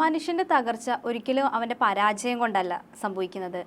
മനുഷ്യന്റെ തകർച്ച ഒരിക്കലും അവന്റെ പരാജയം കൊണ്ടല്ല സംഭവിക്കുന്നത്.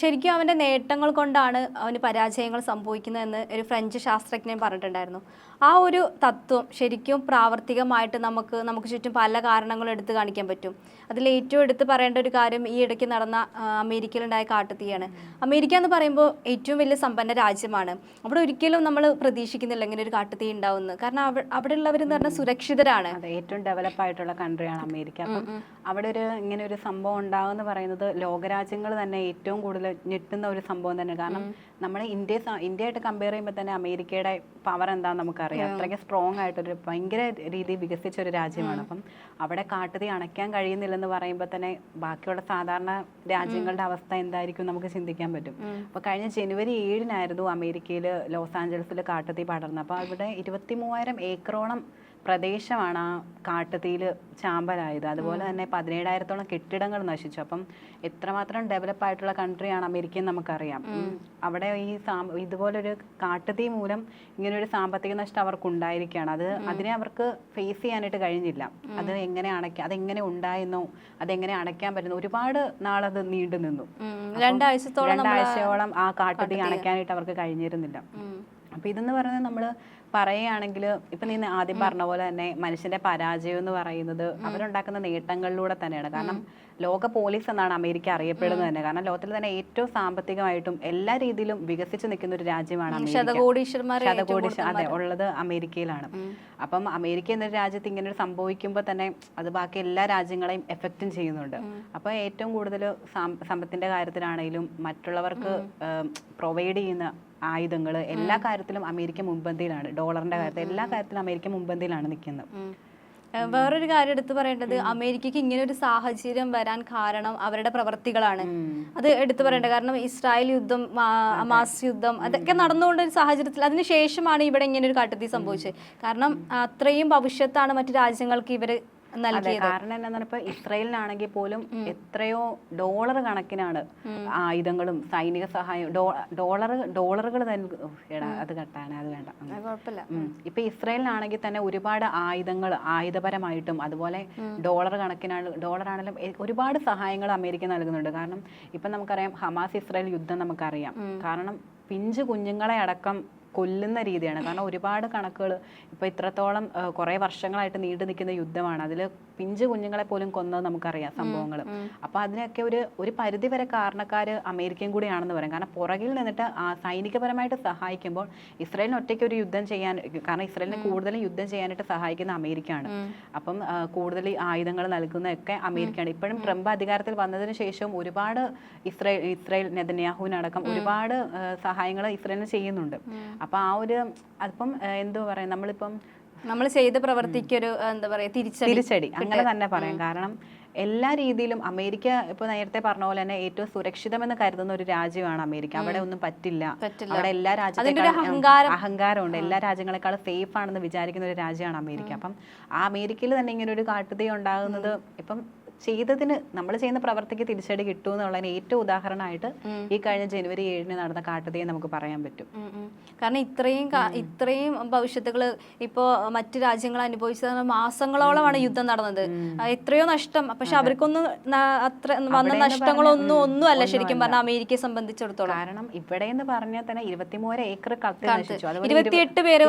ശരിക്കും അവന്റെ നേട്ടങ്ങൾ കൊണ്ടാണ് അവന് പരാജയങ്ങൾ സംഭവിക്കുന്നതെന്ന് ഒരു ഫ്രഞ്ച് ശാസ്ത്രജ്ഞൻ പറഞ്ഞിട്ടുണ്ടായിരുന്നു. ആ ഒരു തത്വം ശരിക്കും പ്രാവർത്തികമായിട്ട് നമുക്ക് നമുക്ക് ചുറ്റും പല കാരണങ്ങളും എടുത്തു കാണിക്കാൻ പറ്റും. അതിൽ ഏറ്റവും എടുത്ത് പറയേണ്ട ഒരു കാര്യം ഈ ഇടയ്ക്ക് നടന്ന അമേരിക്കയിലുണ്ടായ കാട്ടുതീയാണ്. അമേരിക്ക എന്ന് പറയുമ്പോൾ ഏറ്റവും വലിയ സമ്പന്ന രാജ്യമാണ്. അവിടെ ഒരിക്കലും നമ്മൾ പ്രതീക്ഷിക്കുന്നില്ല ഇങ്ങനെ ഒരു കാട്ടുതീ ഉണ്ടാവുമെന്ന്. കാരണം അവിടെ ഉള്ളവർ എന്ന് പറഞ്ഞാൽ സുരക്ഷിതരാണ്. അതെ ഏറ്റവും ഡെവലപ്പ് ആയിട്ടുള്ള കൺട്രിയാണ് അമേരിക്ക. അപ്പം അവിടെ ഒരു ഇങ്ങനെ ഒരു സംഭവം ഉണ്ടാവുമെന്ന് പറയുന്നത് ലോകരാജ്യങ്ങൾ തന്നെ ഏറ്റവും കൂടുതൽ ഞെട്ടുന്ന ഒരു സംഭവം തന്നെ. കാരണം നമ്മൾ ഇന്ത്യ ഇന്ത്യയായിട്ട് കമ്പയർ ചെയ്യുമ്പോൾ തന്നെ അമേരിക്കയുടെ പവർ എന്താണെന്ന് നമുക്കറിയാം. അത്രയ്ക്ക് സ്ട്രോങ് ആയിട്ടൊരു ഭയങ്കര രീതിയിൽ വികസിച്ച ഒരു രാജ്യമാണ്. അപ്പം അവിടെ കാട്ടുതീ അണയ്ക്കാൻ കഴിയുന്നില്ലെന്ന് പറയുമ്പോൾ തന്നെ ബാക്കിയുള്ള സാധാരണ രാജ്യങ്ങളുടെ അവസ്ഥ എന്തായിരിക്കും നമുക്ക് ചിന്തിക്കാൻ പറ്റും. അപ്പോൾ കഴിഞ്ഞ ജനുവരി ഏഴിനായിരുന്നു അമേരിക്കയിൽ ലോസ് ആഞ്ചലസിൽ കാട്ടുതീ പടർന്നത്. അപ്പോൾ അവിടെ ഇരുപത്തി മൂവായിരം ഏക്കറോളം പ്രദേശമാണ് ആ കാട്ടുതീയിൽ ചാമ്പലായത്. അതുപോലെ തന്നെ പതിനേഴായിരത്തോളം കെട്ടിടങ്ങൾ നശിച്ചു. അപ്പം എത്രമാത്രം ഡെവലപ്പ് ആയിട്ടുള്ള കൺട്രിയാണ് അമേരിക്ക എന്ന് നമുക്കറിയാം. അവിടെ ഈ ഇതുപോലൊരു കാട്ടുതീ മൂലം ഇങ്ങനൊരു സാമ്പത്തിക നഷ്ടം അവർക്ക് ഉണ്ടായിരിക്കുകയാണ് അത് അതിനെ അവർക്ക് ഫേസ് ചെയ്യാനായിട്ട് കഴിഞ്ഞില്ല. അത് എങ്ങനെ അണയ്ക്കുക അതെങ്ങനെ ഉണ്ടായെന്നോ അതെങ്ങനെ അണയ്ക്കാൻ പറ്റുന്നു? ഒരുപാട് നാളത് നീണ്ടു നിന്നു രണ്ടാഴ്ചത്തോളം രണ്ടാഴ്ചയോളം ആ കാട്ടുതീ അണയ്ക്കാനായിട്ട് അവർക്ക് കഴിഞ്ഞിരുന്നില്ല. ഉം. അപ്പൊ ഇതെന്ന് പറയുന്നത് നമ്മൾ പറയുകയാണെങ്കിൽ ഇപ്പൊ നീ ആദ്യം പറഞ്ഞ പോലെ തന്നെ മനുഷ്യന്റെ പരാജയം എന്ന് പറയുന്നത് അവരുണ്ടാക്കുന്ന നേട്ടങ്ങളിലൂടെ തന്നെയാണ്. കാരണം ലോക പോലീസ് എന്നാണ് അമേരിക്ക അറിയപ്പെടുന്നത് തന്നെ. കാരണം ലോകത്തിൽ തന്നെ ഏറ്റവും സാമ്പത്തികമായിട്ടും എല്ലാ രീതിയിലും വികസിച്ചു നിൽക്കുന്ന ഒരു രാജ്യമാണ് ശതകോടി അതെ ഉള്ളത് അമേരിക്കയിലാണ്. അപ്പം അമേരിക്ക എന്നൊരു രാജ്യത്ത് ഇങ്ങനെ ഒരു സംഭവിക്കുമ്പോൾ തന്നെ അത് ബാക്കി എല്ലാ രാജ്യങ്ങളെയും എഫക്റ്റും ചെയ്യുന്നുണ്ട്. അപ്പോൾ ഏറ്റവും കൂടുതൽ സമ്പത്തിന്റെ കാര്യത്തിലാണെങ്കിലും മറ്റുള്ളവർക്ക് പ്രൊവൈഡ് ചെയ്യുന്ന ആയുധങ്ങൾ എല്ലാ കാര്യത്തിലും അമേരിക്ക മുൻപന്തിയിലാണ്. ഡോളറിന്റെ കാര്യത്തിൽ എല്ലാ കാര്യത്തിലും അമേരിക്ക മുൻപന്തിയിലാണ് നിൽക്കുന്നത്. വേറൊരു കാര്യം എടുത്തു പറയേണ്ടത് അമേരിക്കക്ക് ഇങ്ങനെ ഒരു സാഹചര്യം വരാൻ കാരണം അവരുടെ പ്രവർത്തികളാണ്. അത് എടുത്തു പറയേണ്ടത് കാരണം ഇസ്രായേൽ യുദ്ധം അമാസ് യുദ്ധം അതൊക്കെ നടന്നുകൊണ്ട ഒരു സാഹചര്യത്തിൽ അതിനുശേഷമാണ് ഇവിടെ ഇങ്ങനെ ഒരു കാട്ടുതീ സംഭവിച്ചത്. കാരണം അത്രയും ഭവിഷ്യത്താണ് മറ്റു രാജ്യങ്ങൾക്ക് ഇവർ കാരണം ഇപ്പൊ ഇസ്രായേലിനാണെങ്കിൽ പോലും എത്രയോ ഡോളർ കണക്കിനാണ് ആയുധങ്ങളും സൈനിക സഹായം ഡോളർ ഡോളറുകൾ തന്നെ അത് കട്ടാണ് അത് വേണ്ട. കുഴപ്പമില്ല. ഇപ്പൊ ഇസ്രയേലിനാണെങ്കിൽ തന്നെ ഒരുപാട് ആയുധങ്ങൾ ആയുധപരമായിട്ടും അതുപോലെ ഡോളർ കണക്കിനാണ് ഡോളർ ആണെങ്കിലും ഒരുപാട് സഹായങ്ങൾ അമേരിക്ക നൽകുന്നുണ്ട്. കാരണം ഇപ്പൊ നമുക്കറിയാം ഹമാസ് ഇസ്രായേൽ യുദ്ധം നമുക്കറിയാം. കാരണം പിഞ്ചു കുഞ്ഞുങ്ങളെ അടക്കം കൊല്ലുന്ന രീതിയാണ്. കാരണം ഒരുപാട് കണക്കുകൾ ഇപ്പോൾ ഇത്രത്തോളം കുറേ വർഷങ്ങളായിട്ട് നീണ്ടു നിൽക്കുന്ന യുദ്ധമാണ്. അതിൽ പിഞ്ചു കുഞ്ഞുങ്ങളെ പോലും കൊന്നത് നമുക്കറിയാം സംഭവങ്ങൾ അപ്പോൾ അതിനൊക്കെ ഒരു ഒരു പരിധി വരെ കാരണക്കാര് അമേരിക്കയും കൂടിയാണെന്ന് പറയാം. കാരണം പുറകിൽ നിന്നിട്ട് ആ സൈനികപരമായിട്ട് സഹായിക്കുമ്പോൾ ഇസ്രായേലിന് ഒറ്റയ്ക്ക് ഒരു യുദ്ധം ചെയ്യാൻ കാരണം ഇസ്രായേലിനെ കൂടുതലും യുദ്ധം ചെയ്യാനായിട്ട് സഹായിക്കുന്ന അമേരിക്കയാണ്. അപ്പം കൂടുതൽ ആയുധങ്ങൾ നൽകുന്നതൊക്കെ അമേരിക്കയാണ്. ഇപ്പോഴും ട്രംപ് അധികാരത്തിൽ വന്നതിന് ശേഷവും ഒരുപാട് ഇസ്രായേൽ ഇസ്രായേൽ നെതന്യാഹുവിനടക്കം ഒരുപാട് സഹായങ്ങൾ ഇസ്രായേലിന് ചെയ്യുന്നുണ്ട്. അപ്പൊ ആ ഒരു അതിപ്പം എന്തോ പറയാ നമ്മളിപ്പം നമ്മൾ ചെയ്ത പ്രവർത്തിക്കൊരു എന്താ പറയാ തിരിച്ചടി തിരിച്ചടി. അങ്ങനെ തന്നെ പറയാം. കാരണം എല്ലാ രീതിയിലും അമേരിക്ക ഇപ്പൊ നേരത്തെ പറഞ്ഞ പോലെ തന്നെ ഏറ്റവും സുരക്ഷിതമെന്ന് കരുതുന്ന ഒരു രാജ്യമാണ് അമേരിക്ക. അവിടെ ഒന്നും പറ്റില്ല. അവിടെ എല്ലാ രാജ്യത്തെക്കാളും അഹങ്കാരം. അഹങ്കാരമുണ്ട്. എല്ലാ രാജ്യങ്ങളെക്കാളും സേഫ് ആണെന്ന് വിചാരിക്കുന്ന ഒരു രാജ്യമാണ് അമേരിക്ക. അപ്പം ആ അമേരിക്കയിൽ തന്നെ ഇങ്ങനെ ഒരു കാട്ടുതീ ഉണ്ടാകുന്നത് ഇപ്പം ചെയ്തതിന് നമ്മൾ ചെയ്യുന്ന പ്രവർത്തിക്ക് തിരിച്ചടി കിട്ടും എന്നുള്ളതിന് ഏറ്റവും ഉദാഹരണമായിട്ട് ഈ കഴിഞ്ഞ ജനുവരി ഏഴിന് നടന്ന കാട്ടതയെ നമുക്ക് പറയാൻ പറ്റും. കാരണം ഇത്രയും ഇത്രയും ഭവിഷ്യത്തുകൾ ഇപ്പോ മറ്റു രാജ്യങ്ങൾ അനുഭവിച്ചത് മാസങ്ങളോളമാണ് യുദ്ധം നടന്നത്. എത്രയോ നഷ്ടം. പക്ഷെ അവർക്കൊന്നും അത്ര വന്ന നഷ്ടങ്ങളൊന്നും ഒന്നും അല്ല ശരിക്കും പറഞ്ഞാൽ അമേരിക്കയെ സംബന്ധിച്ചിടത്തോളം. കാരണം ഇവിടെ എന്ന് പറഞ്ഞാൽ തന്നെ ഇരുപത്തിമൂന്ന് ഏക്കർ കത്തി നശിച്ചു. ഇരുപത്തിയെട്ട് പേര്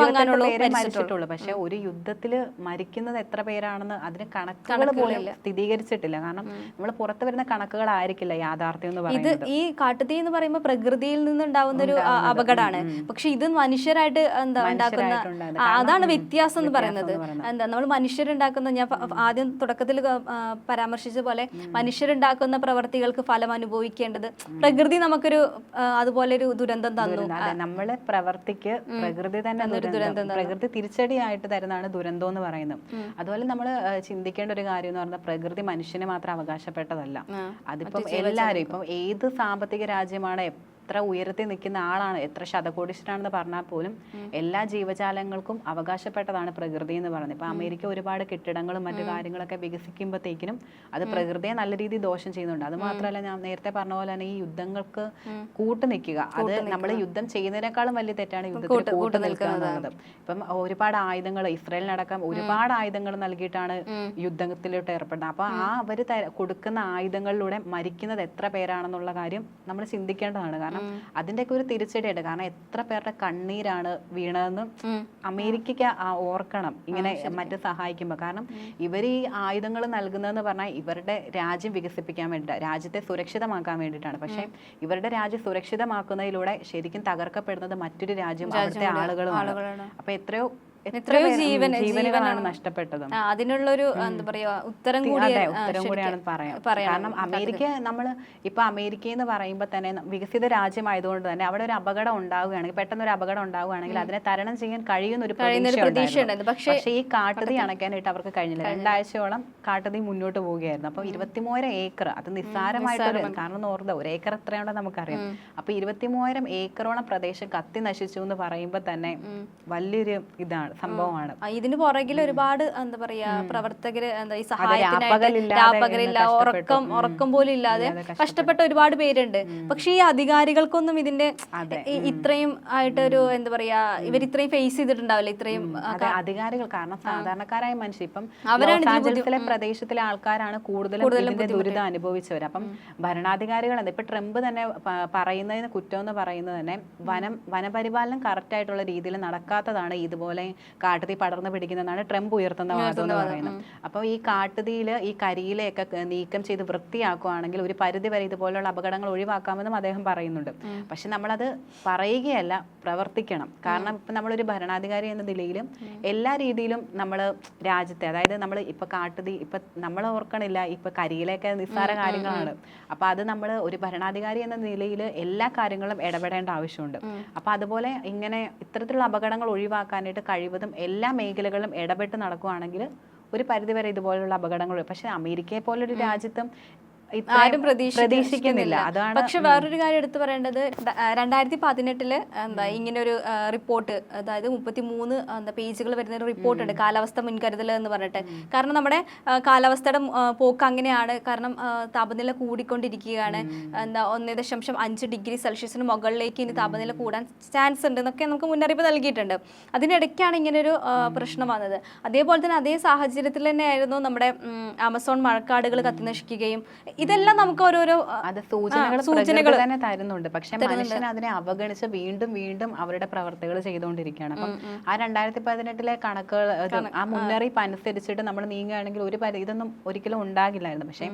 മരിച്ചിട്ടുള്ളൂ. പക്ഷെ ഒരു യുദ്ധത്തിൽ മരിക്കുന്നത് എത്ര പേരാണെന്ന് അതിന് കണക്കുകൾ പോലും സ്ഥിരീകരിച്ചിട്ടില്ല കാരണം നമ്മൾ പുറത്തു വരുന്ന കണക്കുകളായിരിക്കില്ല യാഥാർത്ഥ്യം എന്ന് പറയുന്നത്. ഈ കാട്ടുതീ എന്ന് പറയുമ്പോൾ പ്രകൃതിയിൽ നിന്നുണ്ടാവുന്ന ഒരു അപകടമാണ്. പക്ഷെ ഇത് മനുഷ്യരായിട്ട് എന്താ ഉണ്ടാക്കുന്ന അതാണ് വ്യത്യാസം എന്ന് പറയുന്നത്. എന്താ നമ്മൾ മനുഷ്യരുണ്ടാക്കുന്ന ഞാൻ ആദ്യം തുടക്കത്തിൽ പരാമർശിച്ച പോലെ മനുഷ്യരുണ്ടാക്കുന്ന പ്രവർത്തികൾക്ക് ഫലം അനുഭവിക്കേണ്ടത് പ്രകൃതി നമുക്കൊരു അതുപോലെ ഒരു ദുരന്തം തന്നു. നമ്മൾ നമ്മളെ പ്രവർത്തിക്ക് പ്രകൃതി തന്നെ ഒരു ദുരന്തം. പ്രകൃതി തിരിച്ചടിയായിട്ട് തരുന്നതാണ് ദുരന്തം എന്ന് പറയുന്നത്. അതുപോലെ നമ്മൾ ചിന്തിക്കേണ്ട ഒരു കാര്യം എന്ന് പറഞ്ഞാൽ പ്രകൃതി മനുഷ്യന് മാത്രം അവകാശപ്പെട്ടതല്ല. അതിപ്പോ എല്ലാവരും ഇപ്പം ഏത് സാമ്പത്തിക രാജ്യമാണ് എത്ര ഉയരത്തിൽ നിൽക്കുന്ന ആളാണ് എത്ര ശതകോടിശ്വരാണെന്ന് പറഞ്ഞാൽ പോലും എല്ലാ ജീവജാലങ്ങൾക്കും അവകാശപ്പെട്ടതാണ് പ്രകൃതി എന്ന് പറയുന്നത്. ഇപ്പൊ അമേരിക്ക ഒരുപാട് കെട്ടിടങ്ങളും മറ്റു കാര്യങ്ങളൊക്കെ വികസിക്കുമ്പോഴത്തേക്കിനും അത് പ്രകൃതിയെ നല്ല രീതിയിൽ ദോഷം ചെയ്യുന്നുണ്ട്. അത് മാത്രമല്ല ഞാൻ നേരത്തെ പറഞ്ഞ പോലെ തന്നെ ഈ യുദ്ധങ്ങൾക്ക് കൂട്ടു നിൽക്കുക. അത് നമ്മൾ യുദ്ധം ചെയ്യുന്നതിനേക്കാളും വലിയ തെറ്റാണ് യുദ്ധത്തിൽ കൂട്ടു നിൽക്കുക എന്നുള്ളത്. ഇപ്പം ഒരുപാട് ആയുധങ്ങൾ ഇസ്രയേലിനടക്കം ഒരുപാട് ആയുധങ്ങൾ നൽകിയിട്ടാണ് യുദ്ധത്തിലോട്ട് ഏർപ്പെടുന്നത്. അപ്പൊ ആ അവർ കൊടുക്കുന്ന ആയുധങ്ങളിലൂടെ മരിക്കുന്നത് എത്ര പേരാണെന്നുള്ള കാര്യം നമ്മൾ ചിന്തിക്കേണ്ടതാണ്. കാരണം അതിന്റെയൊക്കെ ഒരു തിരിച്ചടിയുണ്ട്. കാരണം എത്ര പേരുടെ കണ്ണീരാണ് വീണതെന്ന് അമേരിക്കയ്ക്ക് ആ ഓർക്കണം. ഇങ്ങനെ മറ്റു സഹായിക്കുമ്പോൾ കാരണം ഇവർ ഈ ആയുധങ്ങൾ നൽകുന്നതെന്ന് പറഞ്ഞാൽ ഇവരുടെ രാജ്യം വികസിപ്പിക്കാൻ വേണ്ടിയിട്ടാണ് രാജ്യത്തെ സുരക്ഷിതമാക്കാൻ വേണ്ടിയിട്ടാണ് പക്ഷേ ഇവരുടെ രാജ്യം സുരക്ഷിതമാക്കുന്നതിലൂടെ ശരിക്കും തകർക്കപ്പെടുന്നത് മറ്റൊരു രാജ്യം അവിടുത്തെ ആളുകളുമാണ്. ആളുകളാണ്. അപ്പൊ എത്രയോ എത്ര എത്രയോ ജീവൻ ജീവനുകളാണ് നഷ്ടപ്പെട്ടത്. അതിനുള്ളൊരു എന്താ പറയാ ഉത്തരം കൂടി ഉത്തരം കൂടിയാണ് പറയാം. കാരണം അമേരിക്ക നമ്മൾ ഇപ്പൊ അമേരിക്ക എന്ന് പറയുമ്പോൾ തന്നെ വികസിത രാജ്യമായതുകൊണ്ട് തന്നെ അവിടെ ഒരു അപകടം ഉണ്ടാവുകയാണെങ്കിൽ പെട്ടെന്ന് ഒരു അപകടം ഉണ്ടാവുകയാണെങ്കിൽ അതിനെ തരണം ചെയ്യാൻ കഴിയുന്ന ഒരു പ്രതീക്ഷ. പക്ഷേ ഈ കാട്ടുതീ അണയ്ക്കാനായിട്ട് അവർക്ക് കഴിഞ്ഞില്ല. രണ്ടാഴ്ചയോളം കാട്ടുതി മുന്നോട്ട് പോവുകയായിരുന്നു. അപ്പൊ ഇരുപത്തിമൂവായിരം ഏക്കർ അത് നിസ്സാരമായിട്ടൊരു കാരണം ഓർത്ത ഒരു ഏക്കർ എത്രയാണോ നമുക്കറിയാം. അപ്പൊ ഇരുപത്തിമൂവായിരം ഏക്കറോളം പ്രദേശം കത്തി നശിച്ചു എന്ന് പറയുമ്പോൾ തന്നെ വലിയൊരു ഇതാണ്. സംഭവമാണ്. ഇതിന് പുറകിൽ ഒരുപാട് എന്താ പറയാ പ്രവർത്തകര് എന്താ ഈ സഹായത്തിനായിട്ട് ഉറക്കം ഉറക്കം പോലും ഇല്ലാതെ കഷ്ടപ്പെട്ട. ഒരുപാട് പേരുണ്ട്. പക്ഷെ ഈ അധികാരികൾക്കൊന്നും ഇതിന്റെ ഇത്രയും ആയിട്ട് ആയിട്ടൊരു എന്താ പറയാ ഇവർ ഇത്രയും ഫേസ് ചെയ്തിട്ടുണ്ടാവില്ല? ഇത്രയും അധികാരികൾ കാരണം സാധാരണക്കാരായ മനുഷ്യർ ഇപ്പം അവരാണ് പ്രദേശത്തിലെ ആൾക്കാരാണ് കൂടുതലും ദുരിതം അനുഭവിച്ചവർ അപ്പം ഭരണാധികാരികൾ എന്താ ഇപ്പൊ ട്രംപ് തന്നെ പറയുന്നതിന് കുറ്റം എന്ന് പറയുന്നത് തന്നെ വനം വനപരിപാലനം കറക്റ്റ് ആയിട്ടുള്ള രീതിയിൽ നടക്കാത്തതാണ് ഇതുപോലെ കാട്ടുതീ പടർന്നു പിടിക്കുന്നതാണ് ട്രംപ് ഉയർത്തുന്ന വാദം എന്ന് പറയുന്നത്. അപ്പോൾ ഈ കാട്ടുതീയിൽ ഈ കരിയിലെയൊക്കെ നീക്കം ചെയ്ത് വൃത്തിയാക്കുകയാണെങ്കിൽ ഒരു പരിധി വരെ ഇതുപോലുള്ള അപകടങ്ങൾ ഒഴിവാക്കാമെന്നും അദ്ദേഹം പറയുന്നുണ്ട്. പക്ഷെ നമ്മളത് പറയുകയല്ല പ്രവർത്തിക്കണം. കാരണം ഇപ്പം നമ്മളൊരു ഭരണാധികാരി എന്ന നിലയിലും എല്ലാ രീതിയിലും നമ്മൾ രാജ്യത്തെ അതായത് നമ്മൾ ഇപ്പൊ കാട്ടുതീ ഇപ്പൊ നമ്മൾ ഓർക്കണില്ല ഇപ്പൊ കരിയിലൊക്കെ നിസ്സാര കാര്യങ്ങളാണ്. അപ്പൊ അത് നമ്മൾ ഒരു ഭരണാധികാരി എന്ന നിലയിൽ എല്ലാ കാര്യങ്ങളും ഇടപെടേണ്ട ആവശ്യമുണ്ട്. അപ്പൊ അതുപോലെ ഇങ്ങനെ ഇത്തരത്തിലുള്ള അപകടങ്ങൾ ഒഴിവാക്കാനായിട്ട് കഴിവതും എല്ലാ മേഖലകളിലും ഇടപെട്ട് നടക്കുവാണെങ്കിൽ ഒരു പരിധിവരെ ഇതുപോലുള്ള അപകടങ്ങൾ പക്ഷേ അമേരിക്കയെ പോലൊരു രാജ്യത്തും ആരും പ്രതീക്ഷിക്ക- പ്രതീക്ഷിക്കുന്നില്ല. അതാണ് പക്ഷെ വേറൊരു കാര്യം എടുത്തു പറയേണ്ടത് രണ്ടായിരത്തി പതിനെട്ടിൽ എന്താ ഇങ്ങനെ ഒരു റിപ്പോർട്ട് അതായത് മുപ്പത്തി മൂന്ന് എന്താ പേജുകൾ വരുന്ന ഒരു റിപ്പോർട്ട് ഉണ്ട് കാലാവസ്ഥ മുൻകരുതൽ എന്ന് പറഞ്ഞിട്ട്. കാരണം നമ്മുടെ കാലാവസ്ഥയുടെ പോക്ക് അങ്ങനെയാണ്. കാരണം താപനില കൂടിക്കൊണ്ടിരിക്കുകയാണ്. എന്താ ഒന്നേ ദശാംശം അഞ്ച് ഡിഗ്രി സെൽഷ്യസിന് മുകളിലേക്ക് ഇനി താപനില കൂടാൻ ചാൻസ് ഉണ്ട് എന്നൊക്കെ നമുക്ക് മുന്നറിയിപ്പ് നൽകിയിട്ടുണ്ട്. അതിനിടയ്ക്കാണ് ഇങ്ങനെ ഒരു പ്രശ്നം വന്നത്. അതേപോലെ തന്നെ അതേ സാഹചര്യത്തിൽ തന്നെയായിരുന്നു നമ്മുടെ ആമസോൺ മഴക്കാടുകൾ കത്തിനശിക്കുകയും ഇതെല്ലാം നമുക്ക് ഓരോരോ അത് സൂചനകൾ തന്നെ തരുന്നുണ്ട്. പക്ഷെ മനുഷ്യൻ അതിനെ അവഗണിച്ച് വീണ്ടും വീണ്ടും അവരുടെ പ്രവർത്തികൾ ചെയ്തുകൊണ്ടിരിക്കുകയാണ്. അപ്പം ആ രണ്ടായിരത്തി പതിനെട്ടിലെ കണക്കുകൾ ആ മുന്നറിയിപ്പ് അനുസരിച്ചിട്ട് നമ്മൾ നീങ്ങുകയാണെങ്കിൽ ഒരു പരി ഇതൊന്നും ഒരിക്കലും ഉണ്ടാകില്ലായിരുന്നു. പക്ഷെ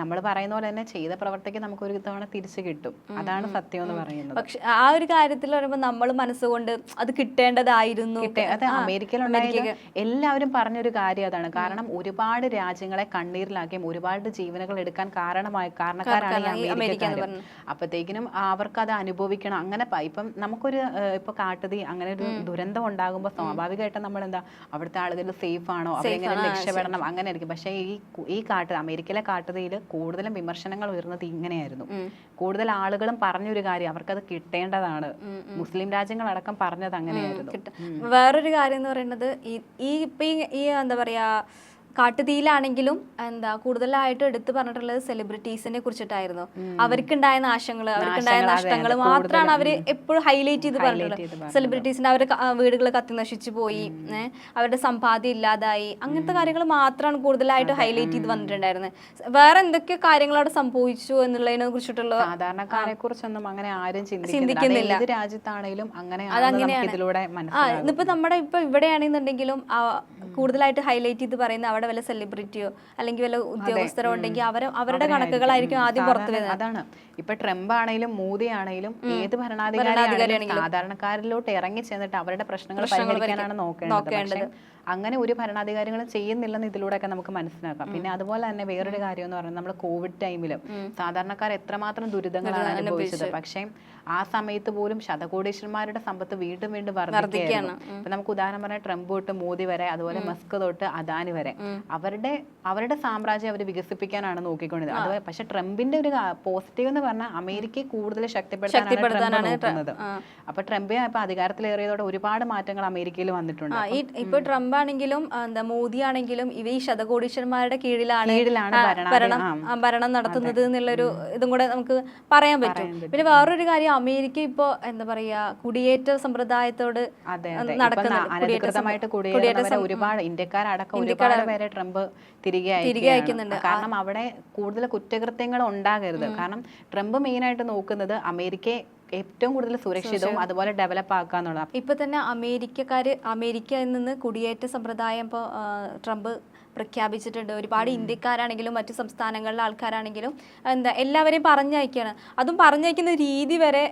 നമ്മൾ പറയുന്ന പോലെ തന്നെ ചെയ്ത പ്രവർത്തിക്ക് നമുക്ക് ഒരു തവണ തിരിച്ചു കിട്ടും. അതാണ് സത്യം എന്ന് പറയുന്നത്. പക്ഷെ ആ ഒരു കാര്യത്തിൽ പറയുമ്പോൾ നമ്മൾ മനസ്സുകൊണ്ട് അത് കിട്ടേണ്ടതായിരുന്നു. കിട്ടെ അത് അമേരിക്കയിലുണ്ടായ എല്ലാവരും പറഞ്ഞൊരു കാര്യം അതാണ്. കാരണം ഒരുപാട് രാജ്യങ്ങളെ കണ്ണീരിലാക്കിയും ഒരുപാട് ജീവനുകൾ എടുക്കാൻ കാരണമായി കാരണക്കാരാണ് ഈ അമേരിക്കക്കാർ അപ്പത്തേക്കിനും അവർക്ക് അത് അനുഭവിക്കണം. അങ്ങനെ ഇപ്പം നമുക്കൊരു ഇപ്പൊ കാട്ടുതീ അങ്ങനെ ഒരു ദുരന്തം ഉണ്ടാകുമ്പോൾ സ്വാഭാവികമായിട്ടും നമ്മൾ എന്താ അവിടുത്തെ ആളുകൾ സേഫ് ആണോ? അവരെങ്ങനെ രക്ഷപ്പെടണം? അങ്ങനെ ആയിരിക്കും പക്ഷേ ഈ ഈ കാട്ട് അമേരിക്കയിലെ കാട്ടുതീയിൽ കൂടുതലും വിമർശനങ്ങൾ ഉയർന്നത് ഇങ്ങനെയായിരുന്നു. കൂടുതൽ ആളുകളും പറഞ്ഞൊരു കാര്യം അവർക്കത് കിട്ടേണ്ടതാണ്. മുസ്ലിം രാജ്യങ്ങളടക്കം പറഞ്ഞത് അങ്ങനെയായിരുന്നു. വേറൊരു കാര്യം എന്ന് പറയുന്നത് ഈ ഈ ഇപ്പൊ ഈ ഈ എന്താ പറയാ കാട്ടുതീയിലാണെങ്കിലും എന്താ കൂടുതലായിട്ട് എടുത്തു പറഞ്ഞിട്ടുള്ളത് സെലിബ്രിറ്റീസിനെ കുറിച്ചിട്ടായിരുന്നു. അവർക്കുണ്ടായ നാശങ്ങൾ അവർക്കുണ്ടായ നഷ്ടങ്ങൾ മാത്രമാണ് അവർ എപ്പോഴും ഹൈലൈറ്റ് ചെയ്ത് പറഞ്ഞിട്ടുള്ളത്. സെലിബ്രിറ്റീസിന്റെ അവരുടെ വീടുകൾ കത്തി നശിച്ചു പോയി അവരുടെ സമ്പാദ്യം ഇല്ലാതായി അങ്ങനത്തെ കാര്യങ്ങൾ മാത്രമാണ് കൂടുതലായിട്ട് ഹൈലൈറ്റ് ചെയ്ത് വന്നിട്ടുണ്ടായിരുന്നത്. വേറെ എന്തൊക്കെ കാര്യങ്ങൾ അവിടെ സംഭവിച്ചു എന്നുള്ളതിനെ കുറിച്ചിട്ടുള്ള സാധാരണക്കാരെ കുറിച്ചൊന്നും അങ്ങനെ ആരും ചിന്തിക്കുന്നില്ല. അത് ഏത് രാജ്യത്താണേലും അങ്ങനെ നമുക്ക് ഇതിലൂടെ ഇന്നിപ്പോ നമ്മുടെ ഇപ്പൊ ഇവിടെയാണെന്നുണ്ടെങ്കിലും കൂടുതലായിട്ട് ഹൈലൈറ്റ് ചെയ്ത് പറയുന്ന അവിടെ വല്ല സെലിബ്രിറ്റിയോ അല്ലെങ്കിൽ വല്ല ഉദ്യോഗസ്ഥരോ ഉണ്ടെങ്കിൽ അവർ അവരുടെ കണക്കുകളായിരിക്കും ആദ്യം പുറത്തു വരുന്നത്. അതാണ്. ഇപ്പൊ ട്രംപ് ആണെങ്കിലും മോദി ആണെങ്കിലും ഏത് ഭരണാധികാരിയാണെങ്കിലും സാധാരണക്കാരിലോട്ട് ഇറങ്ങി ചെന്നിട്ട് അവരുടെ പ്രശ്നങ്ങൾ പരിഹരിക്കാനാണ് നോക്കേണ്ടത്. അങ്ങനെ ഒരു ഭരണാധികാരികളും ചെയ്യുന്നില്ലെന്ന് ഇതിലൂടെയൊക്കെ നമുക്ക് മനസ്സിലാക്കാം. പിന്നെ അതുപോലെ തന്നെ വേറൊരു കാര്യം എന്ന് പറയുന്നത് നമ്മൾ കോവിഡ് ടൈമിലും സാധാരണക്കാർ എത്രമാത്രം ദുരിതങ്ങളാണ് അനുഭവിച്ചത്. പക്ഷേ ആ സമയത്ത് പോലും ശതകോടീശ്വരന്മാരുടെ സമ്പത്ത് വീണ്ടും വീണ്ടും വർദ്ധിക്കുകയാണ്. ഇപ്പൊ നമുക്ക് ഉദാഹരണം പറഞ്ഞാൽ ട്രംപ് തൊട്ട് മോദി വരെ അതുപോലെ മസ്ക് തൊട്ട് അദാനി വരെ. അവരുടെ അവരുടെ സാമ്രാജ്യം അവർ വികസിപ്പിക്കാനാണ് നോക്കിക്കൊണ്ടിരുന്നത്. അത് പക്ഷെ ട്രംപിന്റെ ഒരു പോസിറ്റീവ് എന്ന് പറഞ്ഞാൽ അമേരിക്കയെ കൂടുതൽ ശക്തിപ്പെടുത്താനാണ് നോക്കുന്നത്. അപ്പൊ ട്രംപ് ഇപ്പൊ അധികാരത്തിലേറിയതോടെ ഒരുപാട് മാറ്റങ്ങൾ അമേരിക്കയിൽ വന്നിട്ടുണ്ട്. ഇപ്പൊ ട്രംപ് ആണെങ്കിലും എന്താ മോദി ആണെങ്കിലും ഇവ ഈ ശതകോടീശ്വരന്മാരുടെ കീഴിലാണ് ഭരണം ഭരണം നടത്തുന്നത് എന്നുള്ളൊരു ഇതും കൂടെ നമുക്ക് പറയാൻ പറ്റും. പിന്നെ വേറൊരു കാര്യം അമേരിക്ക ഇപ്പോ എന്താ പറയാ കുടിയേറ്റ സമ്പ്രദായത്തോട് നടക്കുന്ന ഒരുപാട് ഇന്ത്യക്കാരടക്കം ഒരുപാട് പേരെ ട്രംപ് തിരികെ തിരികെ അയക്കുന്നുണ്ട്. കാരണം അവിടെ കൂടുതൽ കുറ്റകൃത്യങ്ങൾ ഉണ്ടാകരുത്. കാരണം ട്രംപ് മെയിനായിട്ട് നോക്കുന്നത് അമേരിക്കയെ ഏറ്റവും കൂടുതൽ സുരക്ഷിതവും അതുപോലെ ഡെവലപ്പ് ആക്കുക എന്നുള്ളതാണ്. ഇപ്പൊ തന്നെ അമേരിക്കക്കാര് അമേരിക്കയിൽ നിന്ന് കുടിയേറ്റ സമ്പ്രദായം ഇപ്പോൾ ട്രംപ് പ്രഖ്യാപിച്ചിട്ടുണ്ട്. ഒരുപാട് ഇന്ത്യക്കാരാണെങ്കിലും മറ്റു സംസ്ഥാനങ്ങളിലെ ആൾക്കാരാണെങ്കിലും എന്താ എല്ലാവരെയും പറഞ്ഞയക്കാണ്. അതും പറഞ്ഞയക്കുന്ന രീതി വരെ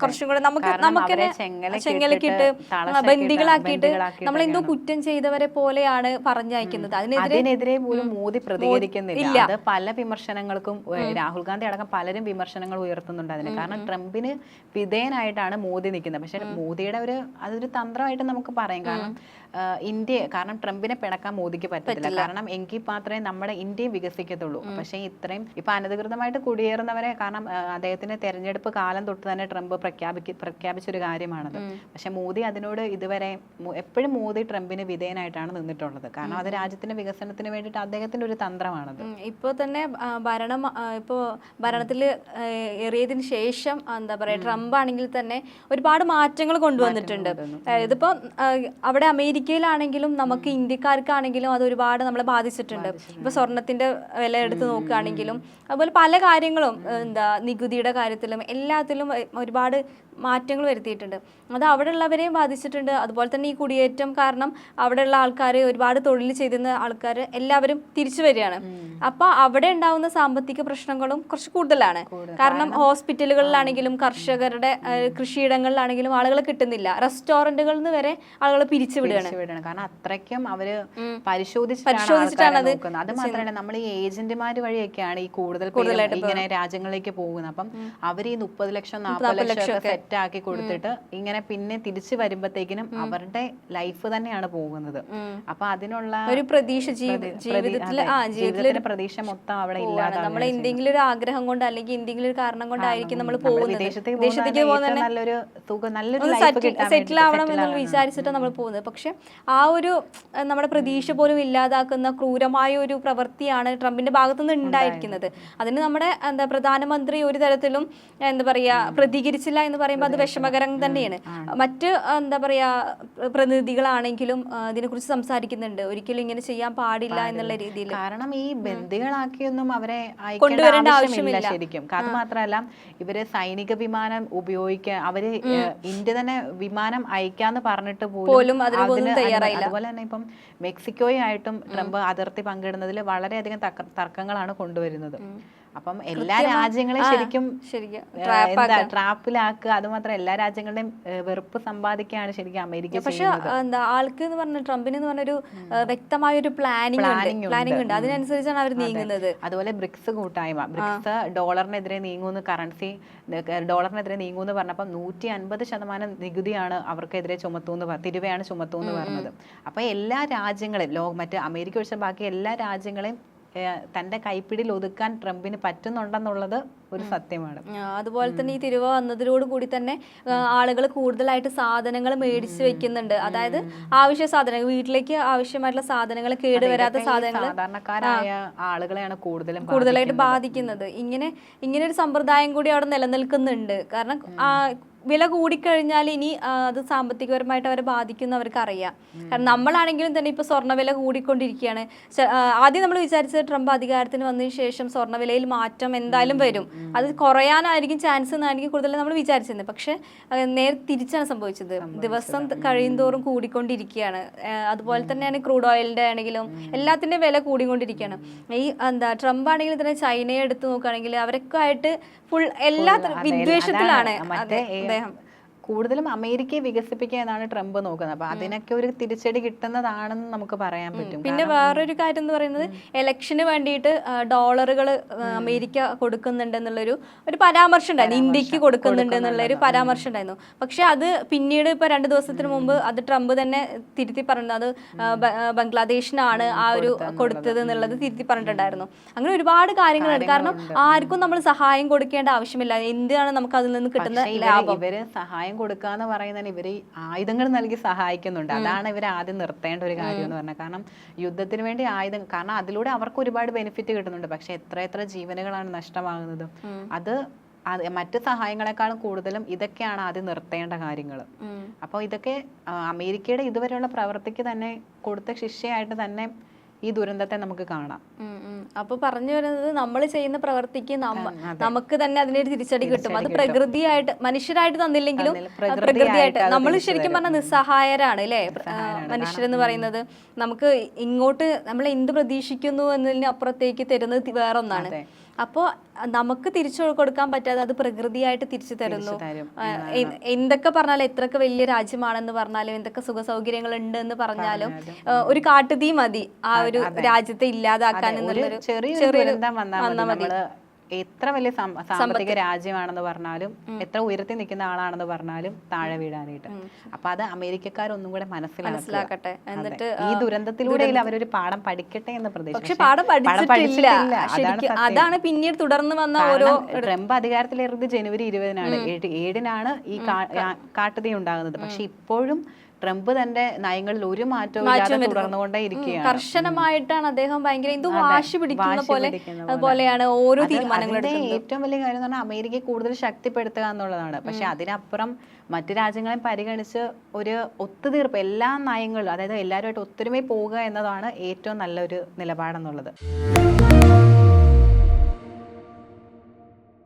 കുറച്ചും കൂടെ നമുക്ക് നമുക്ക് ചെങ്ങലക്കിട്ട് ബന്ദികളാക്കിയിട്ട്. നമ്മൾ എന്തോ കുറ്റം ചെയ്തവരെ പോലെയാണ് പറഞ്ഞയക്കുന്നത്. അതിനെതിരെ പോലും മോദി പ്രതികരിക്കുന്നില്ല. അത് പല വിമർശനങ്ങൾക്കും രാഹുൽ ഗാന്ധി അടക്കം പലരും വിമർശനങ്ങൾ ഉയർത്തുന്നുണ്ട് അതിന്. കാരണം ട്രംപിന് വിധേയനായിട്ടാണ് മോദി നിൽക്കുന്നത്. പക്ഷെ മോദിയുടെ ഒരു അതൊരു തന്ത്രമായിട്ട് നമുക്ക് പറയാം. കാരണം ഇന്ത്യ കാരണം ട്രംപിനെ പിണക്കാൻ മോദിക്ക് പറ്റത്തില്ല. കാരണം എങ്കിൽ മാത്രമേ നമ്മുടെ ഇന്ത്യയും വികസിക്കത്തുള്ളൂ. പക്ഷേ ഇത്രയും ഇപ്പൊ അനധികൃതമായിട്ട് കുടിയേറുന്നവരെ കാരണം അദ്ദേഹത്തിന്റെ തെരഞ്ഞെടുപ്പ് കാലം തൊട്ട് തന്നെ ട്രംപ് പ്രഖ്യാപിക്ക പ്രഖ്യാപിച്ചൊരു കാര്യമാണത്. പക്ഷെ മോദി അതിനോട് ഇതുവരെ എപ്പോഴും മോദി ട്രംപിന് വിധേയനായിട്ടാണ് നിന്നിട്ടുള്ളത്. കാരണം അത് രാജ്യത്തിന്റെ വികസനത്തിന് വേണ്ടിയിട്ട് അദ്ദേഹത്തിന്റെ ഒരു തന്ത്രമാണത്. ഇപ്പോൾ ഇപ്പൊ തന്നെ ഭരണം ഇപ്പോൾ ഇപ്പോ ഭരണത്തിൽ ഏറിയതിന് ശേഷം എന്താ പറയാ ട്രംപ് ആണെങ്കിൽ തന്നെ ഒരുപാട് മാറ്റങ്ങൾ കൊണ്ടുവന്നിട്ടുണ്ട്. ഇതിപ്പോൾ ഇതിപ്പോ അവിടെ അവിടെ അമേരിക്കയിലാണെങ്കിലും നമുക്ക് ഇന്ത്യക്കാർക്കാണെങ്കിലും അത് ഒരുപാട് നമ്മളെ ബാധിച്ചിട്ടുണ്ട്. ഇപ്പൊ സ്വർണത്തിന്റെ വില എടുത്ത് നോക്കുകയാണെങ്കിലും അതുപോലെ പല കാര്യങ്ങളും എന്താ നികുതിയുടെ കാര്യത്തിലും എല്ലാത്തിലും ഒരുപാട് മാറ്റങ്ങൾ വരുത്തിയിട്ടുണ്ട്. അത് അവിടെ ഉള്ളവരെയും ബാധിച്ചിട്ടുണ്ട്. അതുപോലെ തന്നെ ഈ കുടിയേറ്റം കാരണം അവിടെ ഉള്ള ആൾക്കാർ ഒരുപാട് തൊഴിൽ ചെയ്തിരുന്ന ആൾക്കാർ എല്ലാവരും തിരിച്ചു വരികയാണ്. അപ്പൊ അവിടെ ഉണ്ടാവുന്ന സാമ്പത്തിക പ്രശ്നങ്ങളും കുറച്ച് കൂടുതലാണ്. കാരണം ഹോസ്പിറ്റലുകളിലാണെങ്കിലും കർഷകരുടെ കൃഷിയിടങ്ങളിലാണെങ്കിലും ആളുകൾ കിട്ടുന്നില്ല. റെസ്റ്റോറന്റുകളിൽ നിന്ന് വരെ ആളുകൾ പിരിച്ചുവിടുകയാണ് കാരണം അത്രയ്ക്കും അവർ പരിശോധിച്ചിട്ടാണ് അത് അത് മാത്രമല്ല നമ്മൾ ഈ ഏജന്റുമാർ വഴിയൊക്കെയാണ് ഈ കൂടുതൽ ഇങ്ങനെ രാജ്യങ്ങളിലേക്ക് പോകുന്നത്. അപ്പം അവർ ഈ മുപ്പത് ലക്ഷം നാൽപ്പത് ലക്ഷം സെറ്റ് ആക്കി കൊടുത്തിട്ട് ഇങ്ങനെ പിന്നെ തിരിച്ചു വരുമ്പോഴത്തേക്കിനും അവരുടെ ലൈഫ് തന്നെയാണ് പോകുന്നത്. അപ്പൊ അതിനുള്ള ഒരു പ്രതീക്ഷ ജീവിതത്തിലെ പ്രതീക്ഷ മൊത്തം അവിടെ ഇല്ലാതെ നമ്മൾ എന്തെങ്കിലും ഒരു ആഗ്രഹം കൊണ്ട് അല്ലെങ്കിൽ എന്തെങ്കിലും ഒരു കാരണം കൊണ്ടായിരിക്കും നമ്മൾ പോകുന്നത്. വിദേശത്തേക്ക് നല്ലൊരു തുക നല്ലൊരു സെറ്റിൽ ആവണം എന്ന് വിചാരിച്ചിട്ടാണ് നമ്മൾ പോകുന്നത്. പക്ഷെ ആ ഒരു നമ്മുടെ പ്രതീക്ഷ പോലും ഇല്ലാതാക്കുന്ന ക്രൂരമായ ഒരു പ്രവൃത്തിയാണ് ട്രംപിന്റെ ഭാഗത്തുനിന്ന് ഉണ്ടായിരിക്കുന്നത്. അതിന് നമ്മുടെ എന്താ പ്രധാനമന്ത്രി ഒരു തരത്തിലും എന്താ പറയാ പ്രതികരിച്ചില്ല എന്ന് പറയുമ്പോൾ അത് വിഷമകരം തന്നെയാണ്. മറ്റ് എന്താ പറയാ പ്രതിനിധികളാണെങ്കിലും ഇതിനെ ഇതിനെക്കുറിച്ച് സംസാരിക്കുന്നുണ്ട്. ഒരിക്കലും ഇങ്ങനെ ചെയ്യാൻ പാടില്ല എന്നുള്ള രീതിയിൽ. കാരണം ഈ ബന്ദികളാക്കിയൊന്നും അവരെ കൊണ്ടുവരേണ്ട ആവശ്യമില്ല ശരിക്കും. അത് മാത്രമല്ല ഇവർ സൈനിക വിമാനം ഉപയോഗിക്കാൻ അവർ ഇന്ത്യ തന്നെ വിമാനം അയക്കാന്ന് പറഞ്ഞിട്ട് പോലും അതിന് തയ്യാറായില്ല. അതുപോലെ തന്നെ ഇപ്പം മെക്സിക്കോയായിട്ടും ട്രംപ് അതിർത്തി പങ്കിടുന്നതിൽ വളരെയധികം തർക്ക- തർക്കങ്ങളാണ് കൊണ്ടുവരുന്നത്. അപ്പം എല്ലാ രാജ്യങ്ങളെയും ശരിക്കും ശരിക്കും ട്രാപ്പിലാക്കുക അത് മാത്രം എല്ലാ രാജ്യങ്ങളുടെയും വെറുപ്പ് സമ്പാദിക്കുകയാണ് ശരിക്കും അമേരിക്ക പക്ഷെ എന്താ ആൾക്ക് എന്ന് പറഞ്ഞ ട്രംപിന് എന്ന് പറഞ്ഞൊരു വ്യക്തമായ ഒരു പ്ലാനിങ് ഉണ്ട്. പ്ലാനിങ് ഉണ്ട്. അതിനനുസരിച്ചാണ് അവർ നീങ്ങുന്നത്. അതുപോലെ ബ്രിക്സ് കൂട്ടായ്മ. ബ്രിക്സ് ഡോളറിനെതിരെ നീങ്ങുന്ന. കറൻസി ഡോളറിനെതിരെ നീങ്ങുമെന്ന് പറഞ്ഞപ്പോൾ നൂറ്റി അൻപത് ശതമാനം നികുതിയാണ് അവർക്കെതിരെ ചുമത്തൂന്ന് പറ തിരുവയാണ് ചുമത്തൂന്ന് പറഞ്ഞത്. അപ്പൊ എല്ലാ രാജ്യങ്ങളെയും ലോകം മറ്റ് അമേരിക്ക ഒഴിച്ച ബാക്കി എല്ലാ രാജ്യങ്ങളെയും തന്റെ കൈപ്പിടിയിൽ ഒതുക്കാൻ ട്രംപിന് പറ്റുന്നുണ്ടെന്നുള്ളത് ഒരു സത്യമാണ്. അതുപോലെ തന്നെ ഈ തിരുവ വന്നതിലോട് കൂടി തന്നെ ആളുകൾ കൂടുതലായിട്ട് സാധനങ്ങൾ മേടിച്ച് വെക്കുന്നുണ്ട്. അതായത് ആവശ്യ സാധനങ്ങൾ വീട്ടിലേക്ക് ആവശ്യമായിട്ടുള്ള സാധനങ്ങൾ കേടുവരാത്ത സാധനങ്ങൾ സാധാരണക്കാരായ ആളുകളെയാണ് കൂടുതലും കൂടുതലായിട്ട് ബാധിക്കുന്നത്. ഇങ്ങനെ ഇങ്ങനെ ഒരു സമ്പ്രദായം കൂടി അവിടെ നിലനിൽക്കുന്നുണ്ട്. കാരണം ആ വില കൂടിക്കഴിഞ്ഞാൽ ഇനി അത് സാമ്പത്തികപരമായിട്ട് അവരെ ബാധിക്കുന്ന അവർക്ക് അറിയാം കാരണം നമ്മളാണെങ്കിലും തന്നെ ഇപ്പൊ സ്വർണവില കൂടിക്കൊണ്ടിരിക്കുകയാണ്. ആദ്യം നമ്മൾ വിചാരിച്ചത് ട്രംപ് അധികാരത്തിന് വന്നതിന് ശേഷം സ്വർണവിലയിൽ മാറ്റം എന്തായാലും വരും. അത് കുറയാനായിരിക്കും ചാൻസ് എന്നായിരിക്കും കൂടുതൽ നമ്മൾ വിചാരിച്ചിരുന്നത്. പക്ഷെ നേർ നേരെ തിരിച്ചാണ് സംഭവിച്ചത്. ദിവസം കഴിയുന്തോറും കൂടിക്കൊണ്ടിരിക്കുകയാണ്. അതുപോലെ തന്നെയാണ് ക്രൂഡ് ഓയിലിന്റെ ആണെങ്കിലും എല്ലാത്തിന്റെയും വില കൂടിക്കൊണ്ടിരിക്കുകയാണ്. ഈ എന്താ ട്രംപ് ആണെങ്കിലും തന്നെ ചൈനയെ എടുത്ത് നോക്കുകയാണെങ്കിൽ അവരൊക്കെ ആയിട്ട് ഫുൾ എല്ലാ വിദ്വേഷത്തിലാണ്. അതെ, അദ്ദേഹം കൂടുതലും അമേരിക്കയെ വികസിപ്പിക്കുക എന്നാണ് ട്രംപ് നോക്കുന്നത്. അപ്പൊ അതിനൊക്കെ ഒരു തിരിച്ചടി കിട്ടുന്നതാണെന്ന് നമുക്ക് പറയാൻ പറ്റും. പിന്നെ വേറൊരു കാര്യം എന്ന് പറയുന്നത് ഇലക്ഷന് വേണ്ടിയിട്ട് ഡോളറുകൾ അമേരിക്ക കൊടുക്കുന്നുണ്ട് എന്നുള്ളൊരു ഒരു പരാമർശം ഉണ്ടായിരുന്നു. ഇന്ത്യയ്ക്ക് കൊടുക്കുന്നുണ്ട് എന്നുള്ള ഒരു പരാമർശം ഉണ്ടായിരുന്നു. പക്ഷെ അത് പിന്നീട് ഇപ്പൊ രണ്ട് ദിവസത്തിന് മുമ്പ് അത് ട്രംപ് തന്നെ തിരുത്തി പറഞ്ഞത് അത് ബംഗ്ലാദേശിനാണ് ആ ഒരു കൊടുത്തത് എന്നുള്ളത്. തിരുത്തി പറഞ്ഞിട്ടുണ്ടായിരുന്നു. അങ്ങനെ ഒരുപാട് കാര്യങ്ങളുണ്ട്. കാരണം ആർക്കും നമ്മൾ സഹായം കൊടുക്കേണ്ട ആവശ്യമില്ല. എന്താണ് നമുക്ക് അതിൽ നിന്ന് കിട്ടുന്ന ലാഭം? ഇവർ ഇവർ കൊടുക്കുക എന്ന് പറയുന്നതിന് ഇവർ ആയുധങ്ങൾ നൽകി സഹായിക്കുന്നുണ്ട്. അതാണ് ഇവർ ആദ്യം നിർത്തേണ്ട ഒരു കാര്യം എന്ന് പറഞ്ഞാൽ കാരണം യുദ്ധത്തിന് വേണ്ടി ആയുധം കാരണം അതിലൂടെ അവർക്ക് ഒരുപാട് ബെനിഫിറ്റ് കിട്ടുന്നുണ്ട്. പക്ഷെ എത്ര എത്ര ജീവനുകളാണ് നഷ്ടമാകുന്നത്. അത് മറ്റ് സഹായങ്ങളെക്കാളും കൂടുതലും ഇതൊക്കെയാണ് ആദ്യം നിർത്തേണ്ട കാര്യങ്ങൾ. അപ്പോൾ ഇതൊക്കെ അമേരിക്കയുടെ ഇതുവരെയുള്ള പ്രവൃത്തിക്ക് തന്നെ കൊടുത്ത ശിക്ഷയായിട്ട് തന്നെ ഈ ദുരന്തത്തെ നമുക്ക് കാണാം. അപ്പൊ പറഞ്ഞു വരുന്നത് നമ്മൾ ചെയ്യുന്ന പ്രവൃത്തിക്ക് നമ്മ നമുക്ക് തന്നെ അതിനൊരു തിരിച്ചടി കിട്ടും. അത് പ്രകൃതിയായിട്ട് മനുഷ്യരായിട്ട് തന്നില്ലെങ്കിലും പ്രകൃതിയായിട്ട് നമ്മൾ ശരിക്കും പറഞ്ഞാൽ നിസ്സഹായരാണ് അല്ലേ? മനുഷ്യരെന്ന് പറയുന്നത് നമുക്ക് ഇങ്ങോട്ട് നമ്മൾ എന്ത് പ്രതീക്ഷിക്കുന്നു എന്നതിന് അപ്പുറത്തേക്ക് തരുന്നത് വേറൊന്നാണ്. അപ്പോൾ നമുക്ക് തിരിച്ചു കൊടുക്കാൻ പറ്റാതെ അത് പ്രകൃതിയായിട്ട് തിരിച്ചു തരുന്നു. എന്തൊക്കെ പറഞ്ഞാലും എത്രയൊക്കെ വലിയ രാജ്യമാണെന്ന് പറഞ്ഞാലും എന്തൊക്കെ സുഖ സൗകര്യങ്ങൾ ഉണ്ട് എന്ന് പറഞ്ഞാലും ഒരു കാട്ടുതീ മതി. ആ ഒരു രാജ്യത്തെ ഇല്ലാതാക്കാൻ എന്നുള്ളൊരു ചെറിയൊരു ദുരന്തം വന്നാൽ മതി. എത്ര വലിയ സാമ്പത്തിക രാജ്യമാണെന്ന് പറഞ്ഞാലും എത്ര ഉയരത്തിൽ നിൽക്കുന്ന ആളാണെന്ന് പറഞ്ഞാലും താഴെ വീഴാനായിട്ട്. അപ്പൊ അത് അമേരിക്കക്കാരൊന്നും കൂടെ മനസ്സിലാക്കട്ടെ. എന്നിട്ട് ഈ ദുരന്തത്തിലൂടെ അവരൊരു പാഠം പഠിക്കട്ടെ എന്ന് പ്രതീക്ഷ പക്ഷെ പാഠം പഠിച്ചിട്ടില്ല. അതാണ് പിന്നീട് തുടർന്ന് വന്ന ഓരോ ട്രംപ് അധികാരത്തിലേറുന്നത് ജനുവരി ഇരുപതിനാണ്. ഏഴ് ഏഴിനാണ് ഈ കാട്ടുതീ ഉണ്ടാകുന്നത്. പക്ഷെ ഇപ്പോഴും ട്രംപ് തന്റെ നയങ്ങളിൽ ഒരു മാറ്റവും തുടർന്നുകൊണ്ടേ ഇരിക്കുകയാണ്. കർശനമായിട്ടാണ് അദ്ദേഹം ഭയങ്കര എന്തോ വാശി പിടിക്കുന്ന പോലെ അതുപോലെയാണ് ഓരോ തീരുമാനങ്ങളും ഏറ്റവും വലിയ കാര്യം എന്ന് പറഞ്ഞാൽ അമേരിക്കയെ കൂടുതൽ ശക്തിപ്പെടുത്തുക എന്നുള്ളതാണ്. പക്ഷെ അതിനപ്പുറം മറ്റു രാജ്യങ്ങളെ പരിഗണിച്ച് ഒരു ഒത്തുതീർപ്പ് എല്ലാ നയങ്ങളും അതായത് എല്ലാവരുമായിട്ട് ഒത്തൊരുമയിൽ പോവുക എന്നതാണ് ഏറ്റവും നല്ലൊരു നിലപാടെന്നുള്ളത്.